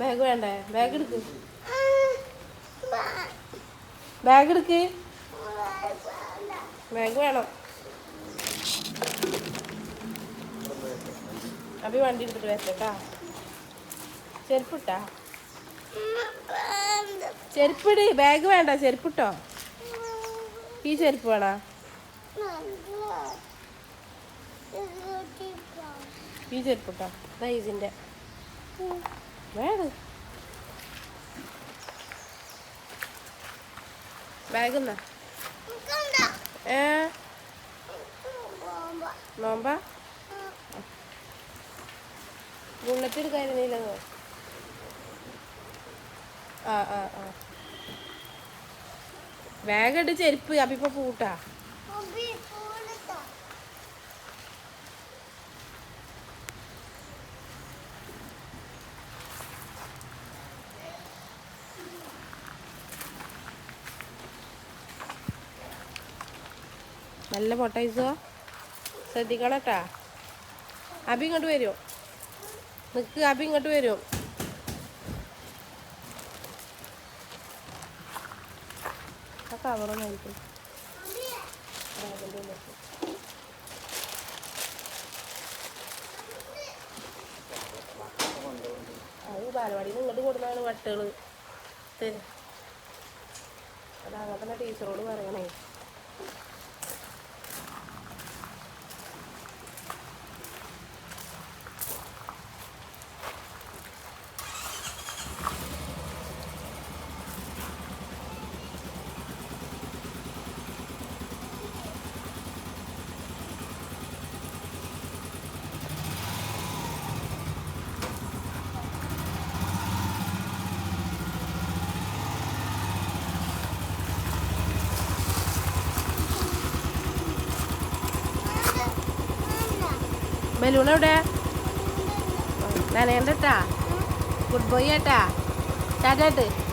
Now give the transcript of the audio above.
Bag വേണ്ടേ? Bag എടുക്ക്. Bag എടുക്ക്. ബാഗ് വേണം. അഭി വണ്ടി എടുത്തിട്ട് വരട്ടാ ചെരുപ്പിട്ടാ? ചെരുപ്പിട്. ബാഗ് വേണ്ട. ചെരുപ്പിട്ടോ? ഈ ചെരുപ്പ് വേണോ? ഈ ചെരുപ്പിട്ടോ? ഇതാ ഇതിന്റെ വേണം ബാഗ് എന്നാ ഏ? നോമ്പ? ബുള്ളറ്റ് എടുക്കായിരുന്നില്ലെന്നോ ആ ആ ആ. ബാഗ് എടുത്ത് ചെരുപ്പ്. അപ്പിപ്പോ പൂട്ടാ. നല്ല പൊട്ടൈസോ ശ്രദ്ധിക്കണട്ടാ. അബി ഇങ്ങോട്ട് വരുമോ നിക്ക് അബി ഇങ്ങോട്ട് വരുമോ കവറൊന്നായിരിക്കും അത് ബാലവാടിയിൽ ഇങ്ങോട്ട് കൊടുക്കുന്നതാണ് വട്ടുകൾ തരും അത് തന്നെ ടീച്ചറോട് പറയണേ. ബലൂൺ എവിടെ നനയണ്ടട്ടാ. ഗുഡ് ബോയ് ഏട്ടാ. ചാറ്റാട്ട്